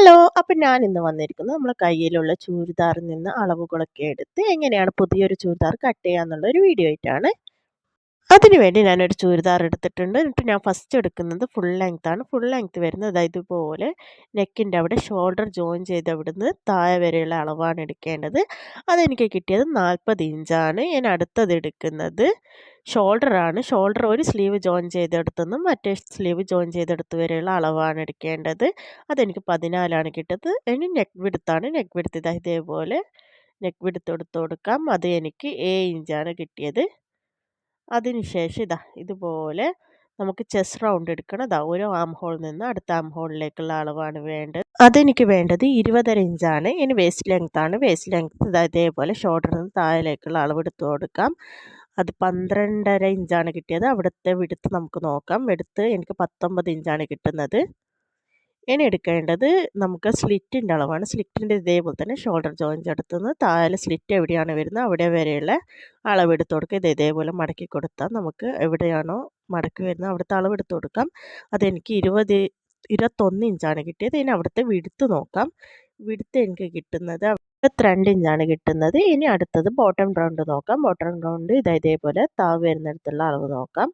Hello അപ്പം ഞാൻ ഇന്ന് വന്നിരിക്കുന്നത് നമ്മളെ കയ്യിലുള്ള ചൂരിദാറിൽ നിന്ന് അളവുകളൊക്കെ എടുത്ത് എങ്ങനെയാണ് പുതിയൊരു ചൂരിദാർ കട്ട് ചെയ്യുക എന്നുള്ള ഒരു വീഡിയോ ആയിട്ടാണ്. അതിനുവേണ്ടി ഞാനൊരു ചുരിദാർ എടുത്തിട്ടുണ്ട്. എന്നിട്ട് ഞാൻ ഫസ്റ്റ് എടുക്കുന്നത് ഫുൾ ലെങ്ത് ആണ്. ഫുൾ ലെങ്ത് വരുന്നത് അതായത് ഇതുപോലെ നെക്കിന്റെ അവിടെ ഷോൾഡർ ജോയിൻ ചെയ്ത് അവിടുന്ന് താഴെ വരെയുള്ള അളവാണ് എടുക്കേണ്ടത്. അതെനിക്ക് കിട്ടിയത് നാൽപ്പത് ഇഞ്ചാണ് ഞാൻ അടുത്തത് എടുക്കുന്നത് ഷോൾഡർ ആണ്. ഷോൾഡർ ഒരു സ്ലീവ് ജോയിൻ ചെയ്തെടുത്തെന്നും മറ്റേ സ്ലീവ് ജോയിൻ ചെയ്തെടുത്ത് വരെയുള്ള അളവാണ് എടുക്കേണ്ടത്. അതെനിക്ക് പതിനാലാണ് കിട്ടത് ഇനി നെക്ക് വിടുത്താണ് നെക്ക് വിടുത്ത് ഇതാ ഇതേപോലെ നെക്ക് വിടുത്ത് എടുത്ത് കൊടുക്കാം. അത് എനിക്ക് ഏഴ് ഇഞ്ചാണ് കിട്ടിയത്. അതിനുശേഷം ഇതാ ഇതുപോലെ നമുക്ക് ചെസ് റൗണ്ട് എടുക്കണം. ഇതാ ഓരോ ആം ഹോളിൽ നിന്ന് അടുത്ത ആം ഹോളിലേക്കുള്ള അളവാണ് വേണ്ടത്. അതെനിക്ക് വേണ്ടത് ഇരുപതര ഇഞ്ചാണ് ഇനി വേസ്റ്റ് ലെങ്ത് ആണ്. വേസ്റ്റ് ലെങ്ത് ഇതാ ഇതേപോലെ ഷോൾഡറിൽ നിന്ന് താഴേക്കുള്ള അളവ് എടുത്ത് കൊടുക്കാം. അത് പന്ത്രണ്ടര ഇഞ്ചാണ് കിട്ടിയത്. അവിടുത്തെ വിടുത്ത് നമുക്ക് നോക്കാം. എടുത്ത് എനിക്ക് പത്തൊമ്പത് ഇഞ്ചാണ് കിട്ടുന്നത്. ഇനി എടുക്കേണ്ടത് നമുക്ക് സ്ലിറ്റിന്റെ അളവാണ്. സ്ലിറ്റിന്റെ ഇതേപോലെ തന്നെ ഷോൾഡർ ജോയിന്റ് അടുത്ത് നിന്ന് താഴെ സ്ലിറ്റ് എവിടെയാണ് വരുന്നത് അവിടെ വരെയുള്ള അളവെടുത്ത് കൊടുക്കുക. ഇത് ഇതേപോലെ മടക്കി കൊടുത്താൽ നമുക്ക് എവിടെയാണോ മടക്കി വരുന്നത് അവിടുത്തെ അളവെടുത്ത് കൊടുക്കാം. അതെനിക്ക് ഇരുപത് ഇരുപത്തൊന്ന് ഇഞ്ചാണ് കിട്ടിയത്. ഇനി അവിടുത്തെ വിടുത്ത് നോക്കാം. വിടുത്ത് എനിക്ക് കിട്ടുന്നത് ഇരുപത്തിരണ്ട് ഇഞ്ചാണ് കിട്ടുന്നത്. ഇനി അടുത്തത് ബോട്ടം റൗണ്ട് നോക്കാം. ബോട്ടം റൗണ്ട് ഇതാ ഇതേപോലെ താവ് വരുന്നിടത്തുള്ള അളവ് നോക്കാം.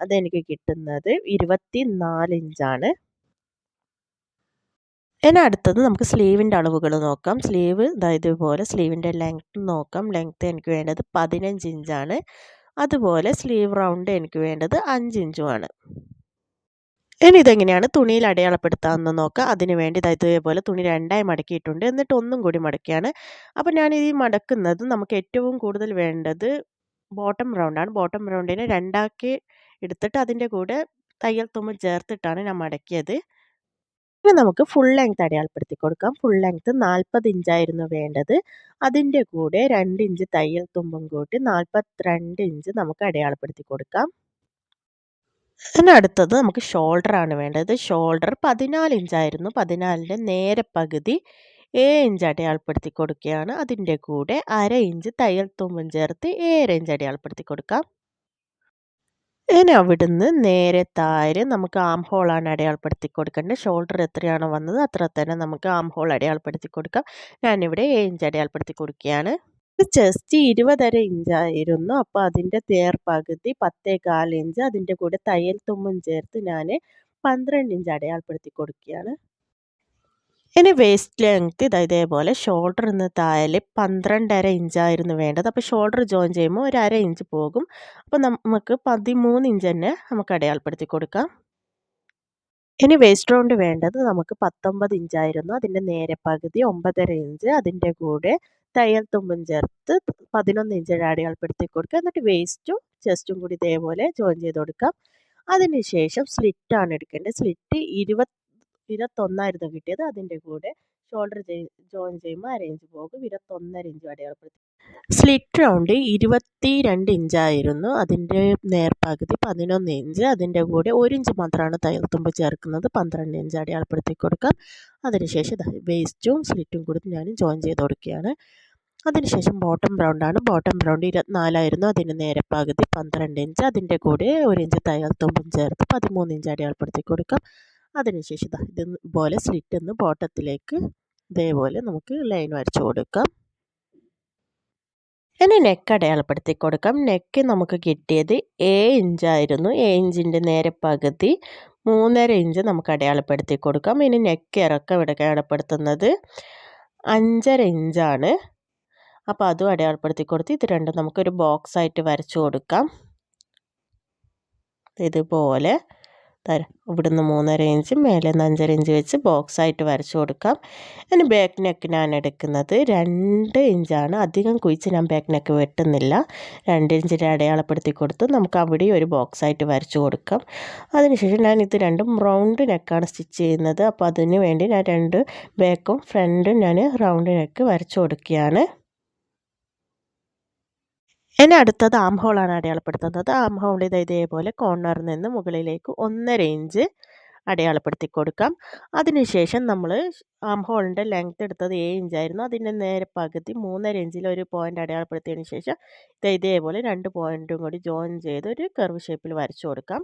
അതെനിക്ക് കിട്ടുന്നത് ഇരുപത്തി നാല് ഇഞ്ചാണ് ഇനി അടുത്തത് നമുക്ക് സ്ലീവിന്റെ അളവുകൾ നോക്കാം. സ്ലീവ് അതായത് ഇതുപോലെ സ്ലീവിന്റെ ലെങ്ത് നോക്കാം. ലെങ്ത് എനിക്ക് വേണ്ടത് പതിനഞ്ച് ഇഞ്ചാണ് അതുപോലെ സ്ലീവ് റൗണ്ട് എനിക്ക് വേണ്ടത് അഞ്ച് ഇഞ്ചുമാണ് ഇനി ഇതെങ്ങനെയാണ് തുണിയിൽ അടയാളപ്പെടുത്താമെന്ന് നോക്കാം. അതിന് വേണ്ടി ഇതേപോലെ തുണി രണ്ടായി മടക്കിയിട്ടുണ്ട്. എന്നിട്ട് ഒന്നും കൂടി മടക്കിയാണ്. അപ്പോൾ ഞാൻ ഈ മടക്കുന്നത് നമുക്ക് ഏറ്റവും കൂടുതൽ വേണ്ടത് ബോട്ടം റൗണ്ടാണ് ബോട്ടം റൗണ്ടിനെ രണ്ടാക്കി എടുത്തിട്ട് അതിന്റെ കൂടെ തയ്യൽ തുമ്പ് ചേർത്തിട്ടാണ് ഞാൻ മടക്കിയത്. ഇനി നമുക്ക് ഫുൾ ലെങ്ത് അടയാളപ്പെടുത്തി കൊടുക്കാം. ഫുൾ ലെങ്ത് നാൽപ്പത് ഇഞ്ചായിരുന്നു വേണ്ടത്. അതിന്റെ കൂടെ രണ്ട് ഇഞ്ച് തയ്യൽ തുമ്പും കൂട്ടി നാൽപ്പത്തിരണ്ട് ഇഞ്ച് നമുക്ക് അടയാളപ്പെടുത്തി കൊടുക്കാം. പിന്നെ അടുത്തത് നമുക്ക് ഷോൾഡർ ആണ് വേണ്ടത്. ഷോൾഡർ പതിനാല് ഇഞ്ചായിരുന്നു പതിനാലിന്റെ നേരെ പകുതി ഏഴ് ഇഞ്ച് അടയാളപ്പെടുത്തി കൊടുക്കുകയാണ്. അതിന്റെ കൂടെ അര ഇഞ്ച് തയ്യൽ തുമ്പും ചേർത്ത് ഏഴര ഇഞ്ച് അടയാളപ്പെടുത്തി കൊടുക്കാം. ഇനി അവിടുന്ന് നേരെ താഴെ നമുക്ക് ആം ഹോളാണ് അടയാളപ്പെടുത്തി കൊടുക്കേണ്ടത്. ഷോൾഡർ എത്രയാണോ വന്നത് അത്ര തന്നെ നമുക്ക് ആം ഹോൾ അടയാളപ്പെടുത്തി കൊടുക്കാം. ഞാനിവിടെ ഏഴ് ഇഞ്ച് അടയാളപ്പെടുത്തി കൊടുക്കുകയാണ്. ചെസ്റ്റ് ഇരുപതര ഇഞ്ചായിരുന്നു അപ്പോൾ അതിന്റെ തേർ പകുതി പത്തേ കാൽ ഇഞ്ച് അതിന്റെ കൂടെ തയ്യൽ തുമ്പും ചേർത്ത് ഞാൻ പന്ത്രണ്ട് ഇഞ്ച് അടയാളപ്പെടുത്തി കൊടുക്കുകയാണ്. ഇനി വേസ്റ്റ് ലെങ്ത് ഇതാ ഇതേപോലെ ഷോൾഡർ നിന്ന് താഴെ പന്ത്രണ്ടര ഇഞ്ചായിരുന്നു വേണ്ടത്. അപ്പോൾ ഷോൾഡർ ജോയിൻ ചെയ്യുമ്പോൾ ഒരു അര ഇഞ്ച് പോകും. അപ്പോൾ നമുക്ക് പതിമൂന്ന് ഇഞ്ച് തന്നെ നമുക്ക് അടയാളപ്പെടുത്തി കൊടുക്കാം. ഇനി വേസ്റ്റ് റൗണ്ട് വേണ്ടത് നമുക്ക് പത്തൊമ്പത് ഇഞ്ചായിരുന്നു അതിന്റെ നേരെ പകുതി ഒമ്പതര ഇഞ്ച് അതിന്റെ കൂടെ തയ്യൽ തുമ്പും ചേർത്ത് പതിനൊന്ന് ഇഞ്ച് അടയാളപ്പെടുത്തി കൊടുക്കുക. എന്നിട്ട് വേസ്റ്റും ചെസ്റ്റും കൂടി ഇതേപോലെ ജോയിൻ ചെയ്ത് കൊടുക്കാം. അതിനുശേഷം സ്ലിറ്റാണ് എടുക്കേണ്ടത്. സ്ലിറ്റ് ഇരുപത്തി ഇരുപത്തൊന്നായിരുന്നു കിട്ടിയത്. അതിന്റെ കൂടെ ഷോൾഡർ ജോയിൻ ചെയ്യുമ്പോൾ അര ഇഞ്ച് പോകും. വിരത്തൊന്നര ഇഞ്ച് അടയാളപ്പെടുത്തി. സ്ലിറ്റ് റൗണ്ട് ഇരുപത്തി രണ്ട് ഇഞ്ചായിരുന്നു അതിന്റെ നേർപകുതി പതിനൊന്ന് ഇഞ്ച് അതിന്റെ കൂടെ ഒരു ഇഞ്ച് മാത്രമാണ് തയ്യൽത്തുമ്പ് ചേർക്കുന്നത്. പന്ത്രണ്ട് ഇഞ്ച് അടയാളപ്പെടുത്തി കൊടുക്കാം. അതിനുശേഷം വേസ്റ്റും സ്ലിറ്റും കൂടി ഞാൻ ജോയിൻ ചെയ്ത് കൊടുക്കുകയാണ്. അതിനുശേഷം ബോട്ടം റൗണ്ടാണ് ബോട്ടം റൗണ്ട് ഇരുപത്തിനാലായിരുന്നു. അതിന് നേരെ പന്ത്രണ്ട് ഇഞ്ച് അതിന്റെ കൂടെ ഒരു ഇഞ്ച് തയ്യൽത്തുമ്പും ചേർത്ത് പതിമൂന്ന് ഇഞ്ച് അടയാളപ്പെടുത്തി കൊടുക്കാം. അതിനുശേഷം ഇതാ ഇതുപോലെ സ്ലിറ്റ് ഒന്ന് ബോട്ടത്തിലേക്ക് ഇതേപോലെ നമുക്ക് ലൈൻ വരച്ചു കൊടുക്കാം. ഇനി നെക്ക് അടയാളപ്പെടുത്തി കൊടുക്കാം നെക്ക് നമുക്ക് കിട്ടിയത് ഏ ഇഞ്ചായിരുന്നു ഏ ഇഞ്ചിന്റെ നേരെ പകുതി മൂന്നര ഇഞ്ച് നമുക്ക് അടയാളപ്പെടുത്തി കൊടുക്കാം ഇനി നെക്ക് ഇറക്കം ഇവിടെ അടയാളപ്പെടുത്തുന്നത് അഞ്ചര ഇഞ്ചാണ് അപ്പോൾ അതും അടയാളപ്പെടുത്തി കൊടുത്ത് ഇത് രണ്ടും നമുക്കൊരു ബോക്സായിട്ട് വരച്ചു കൊടുക്കാം. ഇതുപോലെ തരാം. ഇവിടുന്ന് മൂന്നര ഇഞ്ച് മേലെ നിന്ന് അഞ്ചര ഇഞ്ച് വെച്ച് ബോക്സ് ആയിട്ട് വരച്ചു കൊടുക്കാം. ഇനി ബാക്ക് നെക്ക് ഞാൻ എടുക്കുന്നത് രണ്ട് ഇഞ്ചാണ്. അധികം കുഴിച്ച് ഞാൻ ബാക്ക് നെക്ക് വെട്ടുന്നില്ല. രണ്ട് ഇഞ്ചിന്റെ അടയാളപ്പെടുത്തി കൊടുത്ത് നമുക്ക് അവിടെ ഒരു ബോക്സ് ആയിട്ട് വരച്ചു കൊടുക്കാം. അതിനുശേഷം ഞാൻ ഇത് രണ്ടും റൗണ്ട് നെക്കാണ് സ്റ്റിച്ച് ചെയ്യുന്നത്. അപ്പോൾ അതിന് വേണ്ടി ഞാൻ രണ്ട് ബാക്കും ഫ്രണ്ടും ഞാൻ റൗണ്ട് നെക്ക് വരച്ചു കൊടുക്കുകയാണ്. ഇനി അടുത്തത് ആം ഹോളാണ് അടയാളപ്പെടുത്തുന്നത്. ആം ഹോൾ ഇത് ഇതേപോലെ കോർണറിൽ നിന്ന് മുകളിലേക്ക് ഒന്നര ഇഞ്ച് അടയാളപ്പെടുത്തി കൊടുക്കാം. അതിനുശേഷം നമ്മൾ ആം ഹോളിന്റെ ലെങ്ത് എടുത്തത് ഏഴ് ഇഞ്ചായിരുന്നു അതിന്റെ നേരെ പകുതി മൂന്നര ഇഞ്ചിൽ ഒരു പോയിന്റ് അടയാളപ്പെടുത്തിയതിന് ശേഷം ഇത് ഇതേപോലെ രണ്ട് പോയിന്റും കൂടി ജോയിൻ ചെയ്ത് ഒരു കർവ് ഷേപ്പിൽ വരച്ചു കൊടുക്കാം.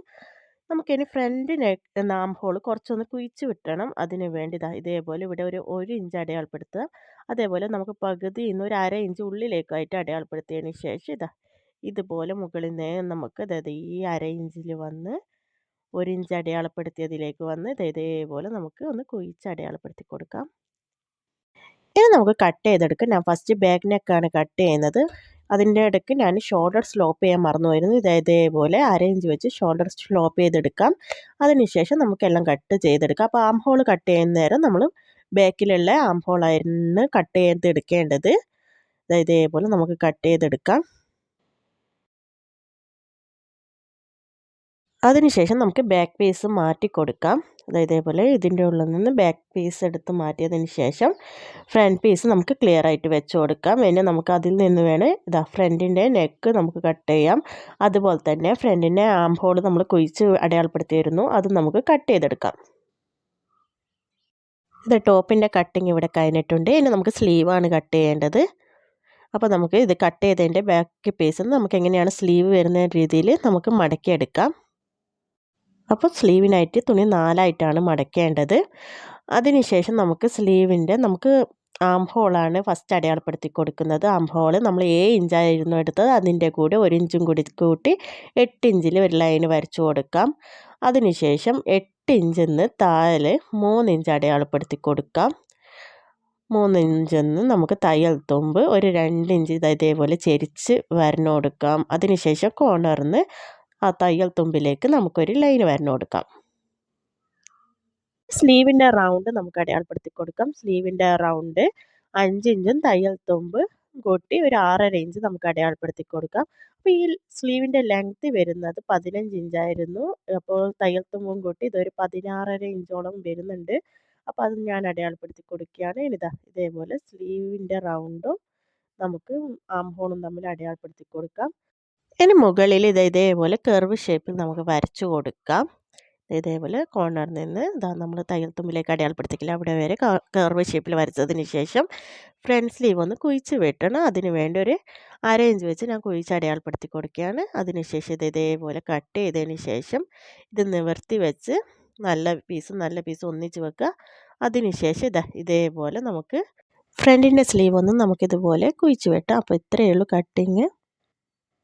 നമുക്കിനി ഫ്രണ്ട് നെക്ക് നാം ഹോൾ കുറച്ചൊന്ന് കുഴിച്ച് വിട്ടണം. അതിന് വേണ്ടി ഇതാ ഇതേപോലെ ഇവിടെ ഒരു ഒരു ഇഞ്ച് അടയാളപ്പെടുത്തുക. അതേപോലെ നമുക്ക് പകുതി ഇന്ന് ഒരു അര ഇഞ്ച് ഉള്ളിലേക്കായിട്ട് അടയാളപ്പെടുത്തിയതിന് ശേഷം ഇതാ ഇതുപോലെ മുകളിൽ നിന്ന് നമുക്ക് അതായത് ഈ അര ഇഞ്ചിൽ വന്ന് ഒരു ഇഞ്ച് അടയാളപ്പെടുത്തിയതിലേക്ക് വന്ന് ഇതേപോലെ നമുക്ക് ഒന്ന് കുഴിച്ച് അടയാളപ്പെടുത്തി കൊടുക്കാം. ഇനി നമുക്ക് കട്ട് ചെയ്തെടുക്കാം. ഞാൻ ഫസ്റ്റ് ബാക്ക് നെക്കാണ് കട്ട് ചെയ്യുന്നത്. അതിന്റെ ഇടയ്ക്ക് ഞാൻ ഷോൾഡർ സ്ലോപ്പ് ചെയ്യാൻ മറന്നുപോയിരുന്നു. ഇത് ഇതേപോലെ അരേഞ്ച് വെച്ച് ഷോൾഡർ സ്ലോപ്പ് ചെയ്തെടുക്കാം. അതിനുശേഷം നമുക്കെല്ലാം കട്ട് ചെയ്തെടുക്കാം. അപ്പോൾ ആം ഹോൾ കട്ട് ചെയ്യുന്ന നേരം നമ്മൾ ബാക്കിലുള്ള ആം ഹോളായിരുന്നു കട്ട് ചെയ്തെടുക്കേണ്ടത്. ഇതേപോലെ നമുക്ക് കട്ട് ചെയ്തെടുക്കാം. അതിനുശേഷം നമുക്ക് ബാക്ക് പീസ് മാറ്റി കൊടുക്കാം. അതായത് ഇതേപോലെ ഇതിന്റെ ഉള്ളിൽ നിന്ന് ബാക്ക് പീസ് എടുത്ത് മാറ്റിയതിന് ശേഷം ഫ്രണ്ട് പീസ് നമുക്ക് ക്ലിയർ ആയിട്ട് വെച്ച് കൊടുക്കാം. പിന്നെ നമുക്ക് അതിൽ നിന്ന് വേണം ഇതാ ഫ്രണ്ടിന്റെ നെക്ക് നമുക്ക് കട്ട് ചെയ്യാം. അതുപോലെ തന്നെ ഫ്രണ്ടിന്റെ ആം ഹോൾ നമ്മൾ കുഴിച്ച് അടയാളപ്പെടുത്തിയിരുന്നു. അത് നമുക്ക് കട്ട് ചെയ്തെടുക്കാം. ഇത് ടോപ്പിന്റെ കട്ടിങ് ഇവിടെ കഴിഞ്ഞിട്ടുണ്ട്. ഇനി നമുക്ക് സ്ലീവാണ് കട്ട് ചെയ്യേണ്ടത്. അപ്പോൾ നമുക്ക് ഇത് കട്ട് ചെയ്തതിന്റെ ബാക്ക് പീസ് നമുക്ക് എങ്ങനെയാണ് സ്ലീവ് വരുന്ന രീതിയിൽ നമുക്ക് മടക്കിയെടുക്കാം. അപ്പോൾ സ്ലീവിനായിട്ട് തുണി നാലായിട്ടാണ് മടക്കേണ്ടത്. അതിനുശേഷം നമുക്ക് സ്ലീവിന്റെ നമുക്ക് ആം ഹോളാണ് ഫസ്റ്റ് അടയാളപ്പെടുത്തി കൊടുക്കുന്നത്. ആം ഹോൾ നമ്മൾ ഏഴ് ഇഞ്ചായിരുന്നു എടുത്തത്. അതിന്റെ കൂടെ ഒരു ഇഞ്ചും കൂടി കൂട്ടി എട്ട് ഇഞ്ചിൽ ഒരു ലൈൻ വരച്ചു കൊടുക്കാം. അതിനുശേഷം എട്ട് ഇഞ്ചിൽ നിന്ന് താഴെ മൂന്ന് ഇഞ്ച് അടയാളപ്പെടുത്തി കൊടുക്കാം. മൂന്ന് ഇഞ്ചിൽ നിന്ന് നമുക്ക് തയ്യൽ തുമ്പ് ഒരു രണ്ട് ഇഞ്ച് ഇതേപോലെ ചെരിച്ച് വരഞ്ഞു കൊടുക്കാം. അതിനുശേഷം കോണറിന്ന് ആ തയ്യൽ തുമ്പിലേക്ക് നമുക്കൊരു ലൈൻ വരഞ്ഞു കൊടുക്കാം. സ്ലീവിന്റെ റൗണ്ട് നമുക്ക് അടയാളപ്പെടുത്തി കൊടുക്കാം. സ്ലീവിന്റെ റൗണ്ട് അഞ്ച് ഇഞ്ചും തയ്യൽ തുമ്പ് കൂട്ടി ഒരു ആറര ഇഞ്ച് നമുക്ക് അടയാളപ്പെടുത്തി കൊടുക്കാം. അപ്പോൾ ഈ സ്ലീവിന്റെ ലെങ്ത് വരുന്നത് പതിനഞ്ച് ഇഞ്ചായിരുന്നു. അപ്പോൾ തയ്യൽ തുമ്പും കൂട്ടി ഇതൊരു പതിനാറര ഇഞ്ചോളം വരുന്നുണ്ട്. അപ്പോൾ അത് ഞാൻ അടയാളപ്പെടുത്തി കൊടുക്കുകയാണ്. ഇനിതാ ഇതേപോലെ സ്ലീവിന്റെ റൗണ്ടും നമുക്ക് ആം ഹോണും തമ്മിൽ അടയാളപ്പെടുത്തി കൊടുക്കാം. ഇനി മുകളിൽ ഇത് ഇതേപോലെ കർവ് ഷേപ്പിൽ നമുക്ക് വരച്ചു കൊടുക്കാം. ഇതേപോലെ കോർണറിൽ നിന്ന് ഇതാ നമ്മൾ തയ്യൽ തുമ്പിലേക്ക് അടയാളപ്പെടുത്തിക്കില്ല അവിടെ വരെ കർവ് ഷേപ്പിൽ വരച്ചതിന് ശേഷം ഫ്രണ്ട് സ്ലീവ് ഒന്ന് കുഴിച്ച് വെട്ടണം. അതിന് വേണ്ടി ഒരു അരയിഞ്ച് വെച്ച് ഞാൻ കുഴിച്ച് അടയാളപ്പെടുത്തി കൊടുക്കുകയാണ്. അതിനുശേഷം ഇത് ഇതേപോലെ കട്ട് ചെയ്തതിന് ശേഷം ഇത് നിവർത്തി വെച്ച് നല്ല പീസ് നല്ല പീസ് ഒന്നിച്ച് വെക്കുക. അതിനുശേഷം ഇതാ ഇതേപോലെ നമുക്ക് ഫ്രണ്ടിന്റെ സ്ലീവ് ഒന്നും നമുക്കിതുപോലെ കുഴിച്ച് വെട്ടാം. അപ്പോൾ ഇത്രയേ ഉള്ളൂ കട്ടിങ്